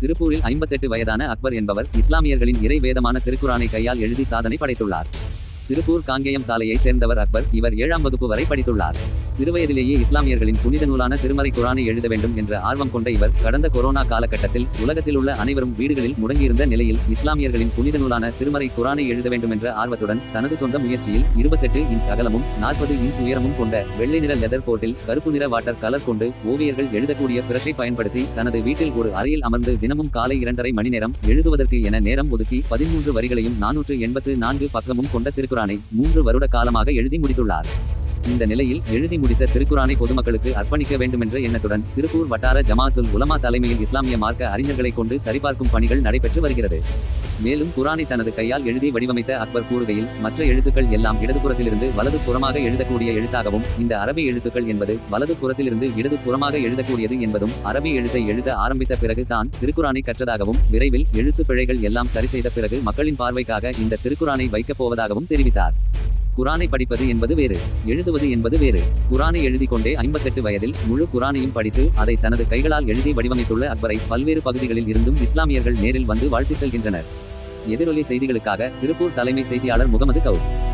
திருப்பூரில் ஐம்பத்தெட்டு வயதான அக்பர் என்பவர் இஸ்லாமியர்களின் இறை வேதமான திருக்குரானை கையால் எழுதி சாதனை படைத்துள்ளார். திருப்பூர் காங்கேயம் சாலையை சேர்ந்தவர் அக்பர் இவர் ஏழாம் வகுப்பு வரை படித்துள்ளார். சிறுவயதிலேயே இஸ்லாமியர்களின் புனித நூலான திருமறை குரானை எழுத வேண்டும் என்ற ஆர்வம் கொண்ட இவர் கடந்த கொரோனா காலகட்டத்தில் உலகத்தில் உள்ள அனைவரும் வீடுகளில் முடங்கியிருந்த நிலையில் இஸ்லாமியர்களின் புனித நூலான திருமறை குரானை எழுத வேண்டும் என்ற ஆர்வத்துடன் தனது சொந்த முயற்சியில் இருபத்தெட்டு இன்ச் அகலமும் நாற்பது இன்ச் உயரமும் கொண்ட வெள்ளை நிற லெதர் கோட்டில் கருப்பு நிற வாட்டர் கலர் கொண்டு ஓவியர்கள் எழுதக்கூடிய பிரஷை பயன்படுத்தி தனது வீட்டில் ஒரு அறையில் அமர்ந்து தினமும் காலை இரண்டரை மணி நேரம் எழுதுவதற்கு என நேரம் ஒதுக்கி பதிமூன்று வரிகளையும் நானூற்று எண்பத்து நான்கு பக்கமும் கொண்ட திருக்குரானை மூன்று வருட காலமாக எழுதி முடித்துள்ளார். இந்த நிலையில் எழுதி முடித்த திருக்குரானை பொதுமக்களுக்கு அர்ப்பணிக்க வேண்டுமென்ற எண்ணத்துடன் திருப்பூர் வட்டார ஜமாத்துல் உலமா தலைமையில் இஸ்லாமிய மார்க்க அறிஞர்களை கொண்டு சரிபார்க்கும் பணிகள் நடைபெற்று வருகிறது. மேலும் குரானை தனது கையால் எழுதி வடிவமைத்த அக்பர் கூறுகையில் மற்ற எழுத்துக்கள் எல்லாம் இடதுபுறத்திலிருந்து வலது புறமாக எழுதக்கூடிய எழுத்தாகவும் இந்த அரபி எழுத்துக்கள் என்பது வலது புறத்திலிருந்து இடது புறமாக எழுதக்கூடியது என்பதும் அரபி எழுத்தை எழுத ஆரம்பித்த பிறகு தான் திருக்குரானை கற்றதாகவும் விரைவில் எழுத்து பிழைகள் எல்லாம் சரி செய்த பிறகு மக்களின் பார்வைக்காக இந்த திருக்குரானை வைக்கப் போவதாகவும் தெரிவித்தார். குரானை படிப்பது என்பது வேறு எழுதுவது என்பது வேறு. குரானை எழுதி கொண்டே ஐம்பத்தெட்டு வயதில் முழு குரானையும் படித்து அதை தனது கைகளால் எழுதி வடிவமைத்துள்ள அக்பரை பல்வேறு பகுதிகளில் இருந்தும் இஸ்லாமியர்கள் நேரில் வந்து வாழ்த்து செல்கின்றனர். எதிரொலி செய்திகளுக்காக திருப்பூர் தலைமை செய்தியாளர் முகமது கவுஸ்.